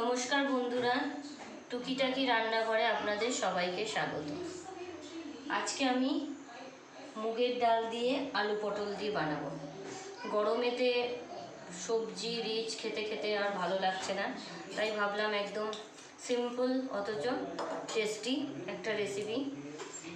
নমস্কার বন্ধুরা, টুকিটাকি রান্নাঘরে আপনাদের সবাইকে স্বাগত। আজকে আমি মুগের ডাল দিয়ে আলু পটল দিয়ে বানাবো। গরমেতে সবজি, রিচ খেতে খেতে আর ভালো লাগছে না, তাই ভাবলাম একদম সিম্পল অথচ টেস্টি একটা রেসিপি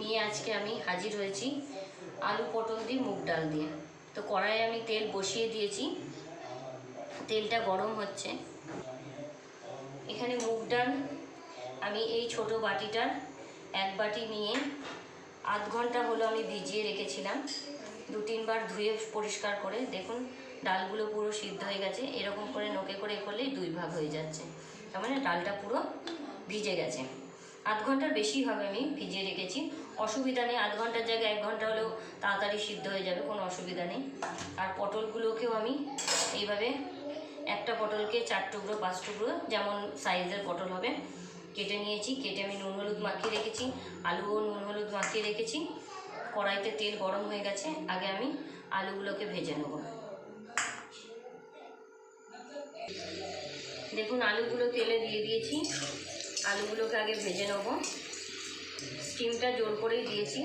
নিয়ে আজকে আমি হাজির হয়েছি আলু পটল দিয়ে মুগ ডাল দিয়ে। তো কড়াইয়ে আমি তেল বসিয়ে দিয়েছি, তেলটা গরম হচ্ছে। এখানে মুগ ডাল আমি এই ছোট বাটিটার এক বাটি নিয়ে আধ ঘণ্টা হলো আমি ভিজিয়ে রেখেছিলাম। দু তিনবার ধুয়ে পরিষ্কার করে দেখুন, ডালগুলো পুরো সিদ্ধ হয়ে গেছে। এরকম করে নোকে করে করলেই দুই ভাগ হয়ে যাচ্ছে। তার মানে ডালটা পুরো ভিজে গেছে। আধ ঘণ্টার বেশি হবে আমি ভিজিয়ে রেখেছি। অসুবিধা নেই, আধ ঘণ্টার জায়গায় এক ঘণ্টা হলেও তাড়াতাড়ি সিদ্ধ হয়ে যাবে, কোনো অসুবিধা নেই। আর পটলগুলোকেও আমি এইভাবে একটা পটলকে চার টুকরো, পাঁচ টুকরো যেমন সাইজের পটল হবে। কেটে নিয়েছি, কেটে আমি নুন হলুদ মাখিয়ে রেখেছি, আলুও নুন হলুদ মাখিয়ে রেখেছি। কড়াইতে তেল গরম হয়ে গেছে, আগে আমি আলুগুলোকে ভেজে নেব। দেখুন, আলুগুলো তেলে দিয়ে দিয়েছি। আলুগুলোকে আগে ভেজে নেব। স্টিমটা জোর করেই দিয়েছি।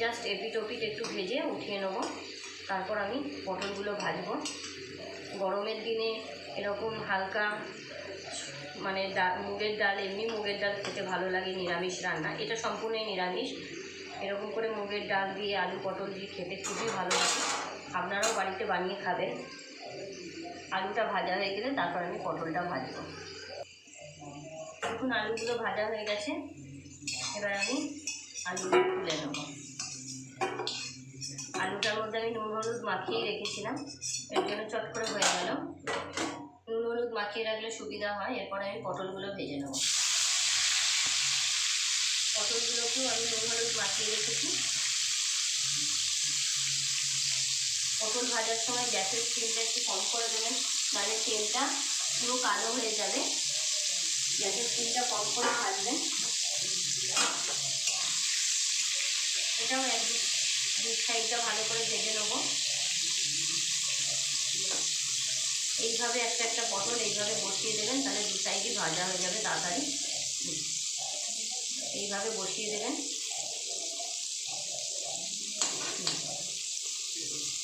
জাস্ট এপিট ওপিট একটু ভেজে উঠিয়ে নেব। তারপর আমি পটলগুলো ভাজবো। গরমের দিনে এরকম হালকা মানে ডাল মুগের ডাল, এমনি মুগের ডাল খেতে ভালো লাগে, নিরামিষ রান্না। এটা সম্পূর্ণই নিরামিষ। এরকম করে মুগের ডাল দিয়ে, আলু পটল দিয়ে খেতে খুবই ভালো লাগে। আপনারাও বাড়িতে বানিয়ে খাবেন। আলুটা ভাজা হয়ে গেলে তারপর আমি পটলটা ভাজবো। দেখুন, আলুগুলো ভাজা হয়ে গেছে। এবার আমি আলুগুলো তুলে নেব। আলুটার মধ্যে আমি নুন হলুদ মাখিয়ে রেখেছিলাম। এর জন্য চট করে হয়ে গেল। নুন হলুদ মাখিয়ে রাখলে সুবিধা হয়, এরপরে আমি পটলগুলো ভেজে নেব। পটলগুলোকেও আমি নুন হলুদ মাখিয়ে রেখেছি। পটল ভাজার সময় গ্যাসের স্টিমটা একটু কম করে দেবেন মানে তেলটা পুরো কালো হয়ে যাবে। গ্যাসের স্টিমটা কম করে ভাজবেন। এটাও একদিক দু সাইডটা ভালো করে ভেজে নেব। এইভাবে একটা একটা পটল এইভাবে বসিয়ে দেবেন, তাহলে দু সাইডই ভাজা হয়ে যাবে তাড়াতাড়ি। এইভাবে বসিয়ে দেবেন।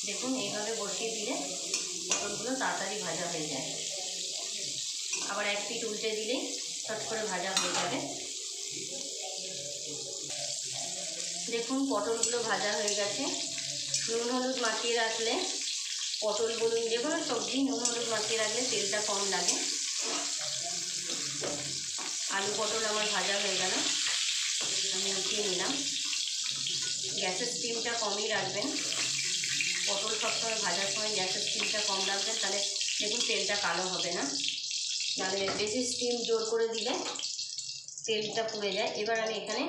দেখুন, এইভাবে বসিয়ে দিলে পটলগুলো তাড়াতাড়ি ভাজা হয়ে যায়। আবার এক পিঠ উল্টে দিলেই চট করে ভাজা হয়ে যাবে। দেখুন, পটলগুলো ভাজা হয়ে গেছে। নুন হলুদ মাখিয়ে রাখলে পটল বলুন, যে কোনো সবজি নুন হলুদ মাখিয়ে রাখলে তেলটা কম লাগে। আলু পটল আমার ভাজা হয়ে গেল। আমি উঠিয়ে নিলাম। গ্যাসের স্টিমটা কমই রাখবেন। পটল সবসময় ভাজার সময় গ্যাসের স্টিমটা কম রাখবেন, তাহলে দেখুন তেলটা কালো হবে না। নাহলে বেশি স্টিম জোর করে দিলে তেলটা পুড়ে যায়। এবার আমি এখানে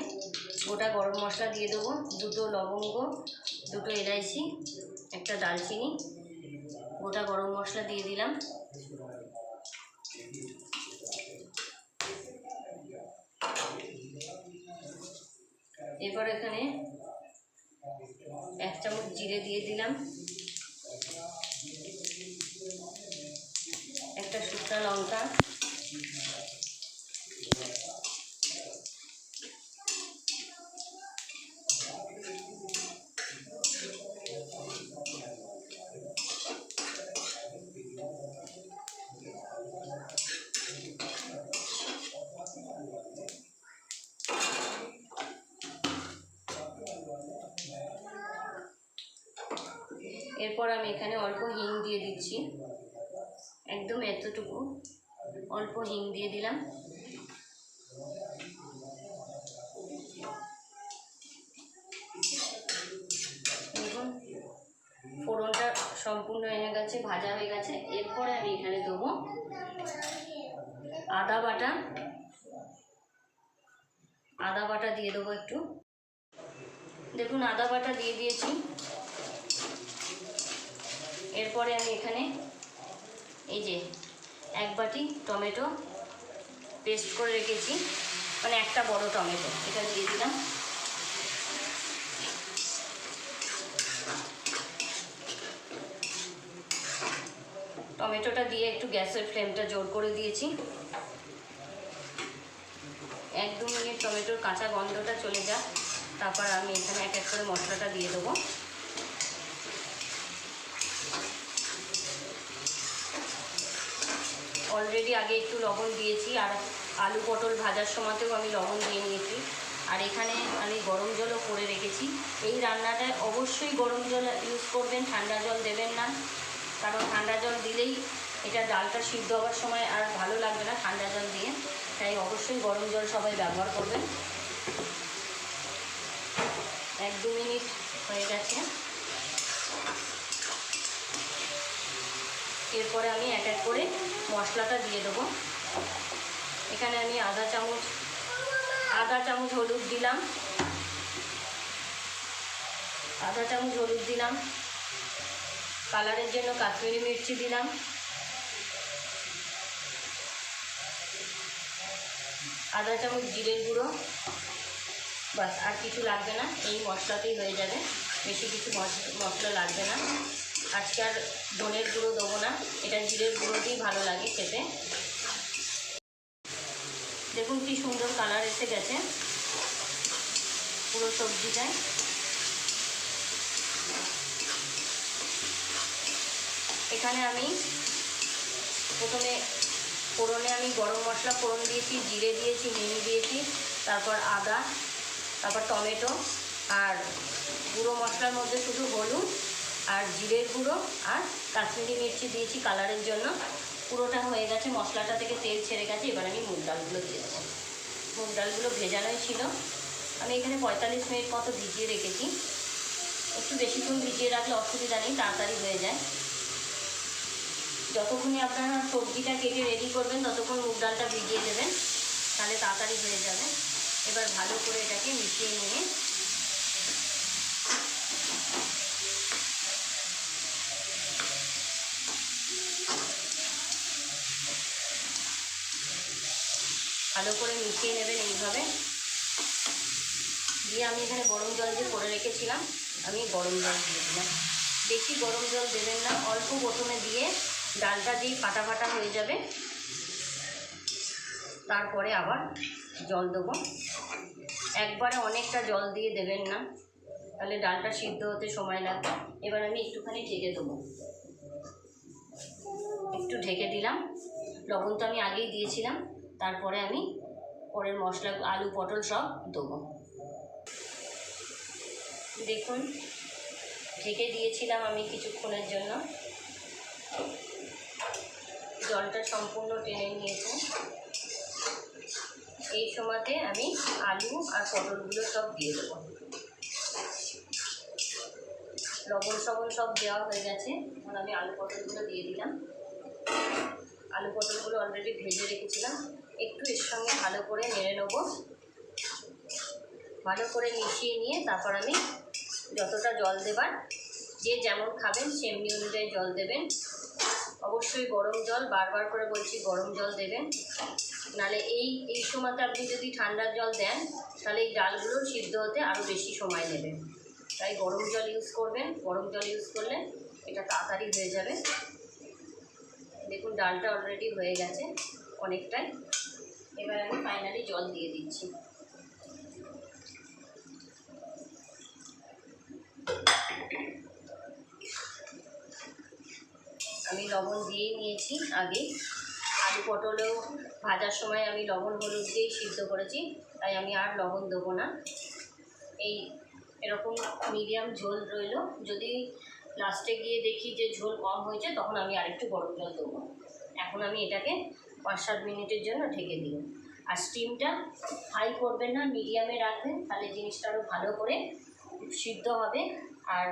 গোটা গরম মশলা দিয়ে দেবো, দুটো লবঙ্গ, দুটো এলাইচি, একটা দালচিনি গোটা গরম মশলা দিয়ে দিলাম। এরপর এখানে এক চামচ জিরে দিয়ে দিলাম। একটা শুকনা লঙ্কা। এরপর আমি এখানে অল্প হিং দিয়ে দিচ্ছি। একদম এতটুকু। অল্প হিং দিয়ে দিলাম। দেখুন, ফোড়নটা সম্পূর্ণ হয়ে গেছে, ভাজা হয়ে গেছে। এরপরে আমি এখানে দেবো আদা বাটা। আদা বাটা দিয়ে দেবো একটু। দেখুন, আদা বাটা দিয়ে দিয়েছি। এরপরে আমি এখানে এই যে এক বাটি টমেটো পেস্ট করে রেখেছি। মানে একটা বড় টমেটো, এটা দিয়ে দিলাম। টমেটোটা দিয়ে একটু গ্যাসের ফ্লেমটা জোর করে দিয়েছি। এক দু মিনিট টমেটোর কাঁচা গন্ধটা চলে যাক, তারপর আমি এখানে এক এক করে মশলাটা দিয়ে দেবো। অলরেডি আগে একটু লবণ দিয়েছি, আর আলু পটল ভাজার সময়তেও আমি লবণ দিয়ে নিয়েছি। আর এখানে আমি গরম জলও করে রেখেছি। এই রান্নাটায় অবশ্যই গরম জল ইউজ করবেন, ঠান্ডা জল দেবেন না। কারণ ঠান্ডা জল দিলেই এটা ডালটা সিদ্ধ হওয়ার সময় আর ভালো লাগবে না ঠান্ডা জল দিয়ে। তাই অবশ্যই গরম জল সবাই ব্যবহার করবেন। এক দু মিনিট হয়ে গেছে। এরপরে আমি এক এক করে মশলাটা দিয়ে দেবো। এখানে আমি আধা চামচ আধা চামচ হলুদ দিলাম। আধা চামচ হলুদ দিলাম। কালারের জন্য কাশ্মীরি মির্চি দিলাম। আধা চামচ জিরের গুঁড়ো। বাস, আর কিছু লাগবে না, এই মশলাতেই হয়ে যাবে। বেশি কিছু মশ- মশলা লাগবে না। আজকে আর ধনের গুঁড়ো দেবো না। এটা জিরের গুঁড়ো দিয়েই ভালো লাগে খেতে। দেখুন কি সুন্দর কালার এসে গেছে। পুরো সবজিটায় এখানে আমি প্রথমে ফোড়নে আমি গরম মশলা ফোড়ন দিয়েছি, জিরে দিয়েছি হিং দিয়েছি, তারপর আদা, তারপর টমেটো আর গুঁড়ো মশলার মধ্যে শুধু হলুদ আর জিরের গুঁড়ো আর কাশ্মীরি মির্চি দিয়েছি কালারের জন্য। পুরোটা হয়ে গেছে, মশলাটা থেকে তেল ছেড়ে গেছে, এবার আমি মুগ ডালগুলো দিয়ে দেবো। মুগ ডালগুলো ভেজানোই ছিল। আমি এখানে পঁয়তাল্লিশ মিনিট মতো ভিজিয়ে রেখেছি। একটু বেশিক্ষণ ভিজিয়ে রাখলে অসুবিধা নেই, তাড়াতাড়ি হয়ে যায়। যতক্ষণই আপনারা সবজিটা কেটে রেডি করবেন, ততক্ষণ মুগ ডালটা ভিজিয়ে দেবেন তাহলে তাড়াতাড়ি হয়ে যাবে। এবার ভালো করে এটাকে মিশিয়ে নিয়ে ভালো করে মিশিয়ে নেবেন এইভাবে। দিয়ে আমি এখানে গরম জল দিয়ে করে রেখেছিলাম। আমি গরম জল দিয়ে দিলাম। বেশি গরম জল দেবেন না, অল্প প্রথমে দিয়ে ডালটা দিয়ে ফাটা ফাটা হয়ে যাবে। তারপরে আবার জল দেবো। একবারে অনেকটা জল দিয়ে দেবেন না, তাহলে ডালটা সিদ্ধ হতে সময় লাগবে। এবার আমি একটুখানি ঢেকে দেবো। একটু ঢেকে দিলাম। লবণ তো আমি আগেই দিয়েছিলাম। তারপরে আমি পরের মশলা, আলু, পটল সব দেবো। দেখুন, ঢেকে দিয়েছিলাম আমি কিছুক্ষণের জন্য। জলটা সম্পূর্ণ টেনে নিয়েছে। এই সময়তে আমি আলু আর পটলগুলো সব দিয়ে দেবো। লবণ সবন সব দেওয়া হয়ে গেছে। এখন আমি আলু পটলগুলো দিয়ে দিলাম। আলু পটলগুলো অলরেডি ভেজে রেখেছিলাম। একটু এর সঙ্গে ভালো করে নেড়ে নেব। ভালো করে মিশিয়ে নিয়ে তারপর আমি যতটা জল দেবার, যে যেমন খাবেন সেমনি অনুযায়ী জল দেবেন। অবশ্যই গরম জল, বারবার করে বলছি গরম জল দেবেন। নালে এই এই সময়তে আপনি যদি ঠান্ডার জল দেন, তাহলে এই ডালগুলো সিদ্ধ হতে আরও বেশি সময় নেবে। তাই গরম জল ইউজ করবেন, গরম জল ইউজ করলে এটা তাড়াতাড়ি হয়ে যাবে। দেখুন, ডালটা অলরেডি হয়ে গেছে অনেকটাই। এবার আমি ফাইনালি জল দিয়ে দিচ্ছি। আমি লবণ দিয়ে নিয়েছি আগে। আলু পটলেও ভাজার সময় আমি লবণ, হলুদ দিয়েই সিদ্ধ করেছি, তাই আমি আর লবণ দেবো না। এই এরকম মিডিয়াম ঝোল রইল। যদি লাস্টে গিয়ে দেখি যে ঝোল কম হয়েছে, তখন আমি আরেকটু গরম জল দেবো। এখন আমি এটাকে পাঁচ সাত মিনিটের জন্য ঢেকে দিই আর স্টিমটা হাই করবেন না মিডিয়ামে রাখবেন, তাহলে জিনিসটা আরও ভালো করে সিদ্ধ হবে। আর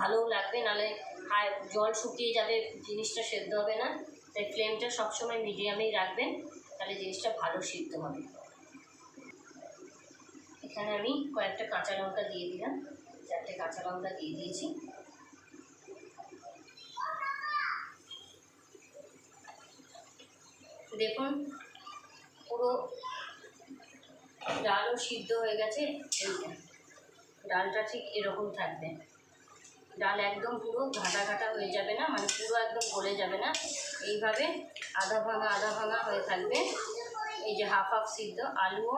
ভালোও লাগবে, নাহলে হাই জল শুকিয়ে যাবে, জিনিসটা সেদ্ধ হবে না। তাই ফ্লেমটা সবসময় মিডিয়ামেই রাখবেন, তাহলে জিনিসটা ভালো সিদ্ধ হবে। এখানে আমি কয়েকটা কাঁচা লঙ্কা দিয়ে দিলাম। চারটে কাঁচা লঙ্কা দিয়ে দিয়েছি। দেখুন, পুরো ডালও সিদ্ধ হয়ে গেছে এইটা ডালটা ঠিক এরকম থাকবে। ডাল একদম পুরো ঘাটা ঘাটা হয়ে যাবে না মানে পুরো একদম গলে যাবে না। এইভাবে আধা ভাঙা আধা ভাঙা হয়ে থাকবে। এই যে হাফ হাফ সিদ্ধ আলুও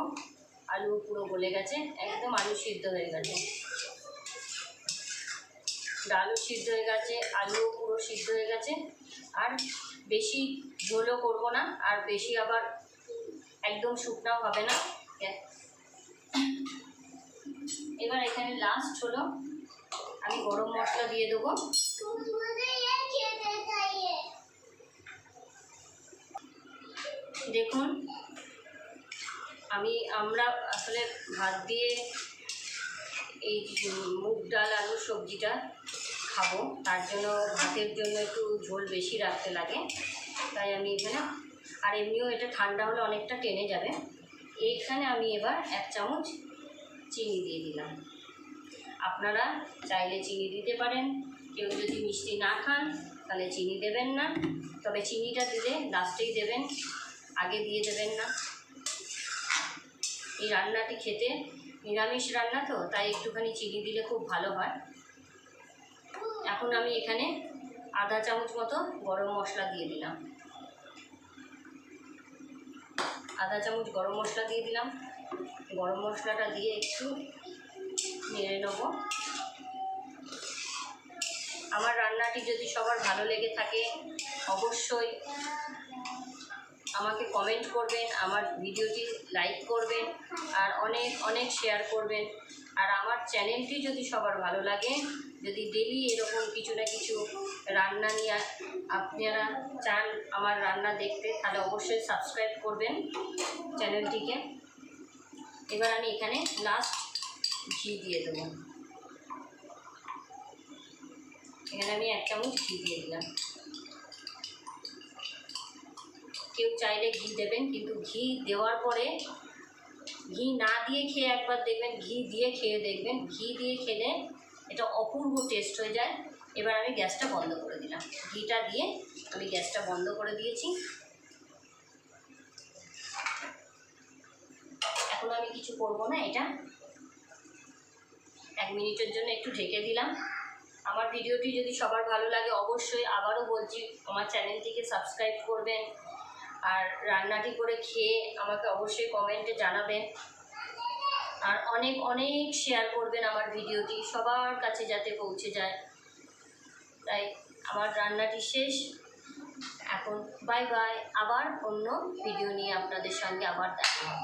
আলু পুরো গলে গেছে, একদম আলু সিদ্ধ হয়ে গেছে। ডালও সিদ্ধ হয়ে গেছে, আলুও পুরো সিদ্ধ হয়ে গেছে। আর বেশি ঝোলও করব না, আর বেশি আবার একদম শুকনাও হবে না। এবার এখানে লাস্ট হলো। আমি গরম মশলা দিয়ে দেবো। দেখুন, আমি, আমরা আসলে ভাত দিয়ে এই মুগ ডাল, আলু সবজিটা খাব। তার জন্য, ভাতের জন্য একটু ঝোল বেশি রাখতে লাগে। তাই আমি এখানে, আর এমনিও এটা ঠান্ডা হলে অনেকটা টেনে যাবে। এইখানে আমি এবার এক চামচ চিনি দিয়ে দিলাম। আপনারা চাইলে চিনি দিতে পারেন, কেউ যদি মিষ্টি না খান, তাহলে চিনি দেবেন না। তবে চিনিটা দিলে লাস্টেই দেবেন, আগে দিয়ে দেবেন না। এই রান্নাটি খেতে নিরামিষ রান্না তো, তাই একটুখানি চিনি দিলে খুব ভালো হয়। এখন আমি এখানে আধা চামচ মতো গরম মশলা দিয়ে দিলাম। আধা চামচ গরম মশলা দিয়ে দিলাম। গরম মশলাটা দিয়ে একটু নেড়ে নেব। আমার রান্নাটি যদি সবার ভালো লেগে থাকে, অবশ্যই আমাকে কমেন্ট করবেন, আমার ভিডিওটি লাইক করবেন, আর অনেক অনেক শেয়ার করবেন। আর আমার চ্যানেলটি যদি সবার ভালো লাগে, যদি ডেলি এরকম কিছু না কিছু রান্না নিয়ে আপনারা চান আমার রান্না দেখতে, তাহলে অবশ্যই সাবস্ক্রাইব করবেন চ্যানেলটিকে এবার আমি এখানে লাস্ট ঘি দিয়ে দেবো। এখানে আমি এক চামচ ঘি দিয়ে দিলাম। কেউ চাইলে ঘি দেবেন, কিন্তু ঘি দেওয়ার পরে ঘি না দিয়ে খেয়ে একবার দেখবেন, ঘি দিয়ে খেয়ে দেখবেন, ঘি দিয়ে খেলে এটা অপূর্ব টেস্ট হয়ে যায়। এবার আমি গ্যাসটা বন্ধ করে দিলাম। ঘিটা দিয়ে আমি গ্যাসটা বন্ধ করে দিয়েছি। এখন আমি কিছু করব না, এটা এক মিনিটের জন্য একটু ঢেকে দিলাম। আমার ভিডিওটি যদি সবার ভালো লাগে, অবশ্যই আবারও বলছি, আমার চ্যানেলটিকে সাবস্ক্রাইব করবেন। আর রান্নাটি করে খেয়ে আমাকে অবশ্যই কমেন্টে জানাবেন। আর অনেক অনেক শেয়ার করবেন আমার ভিডিওটি, সবার কাছে যাতে পৌঁছে যায়। তাই আমার রান্নাটি শেষ। এখন বাই বাই আবার অন্য ভিডিও নিয়ে আপনাদের সঙ্গে আবার দেখা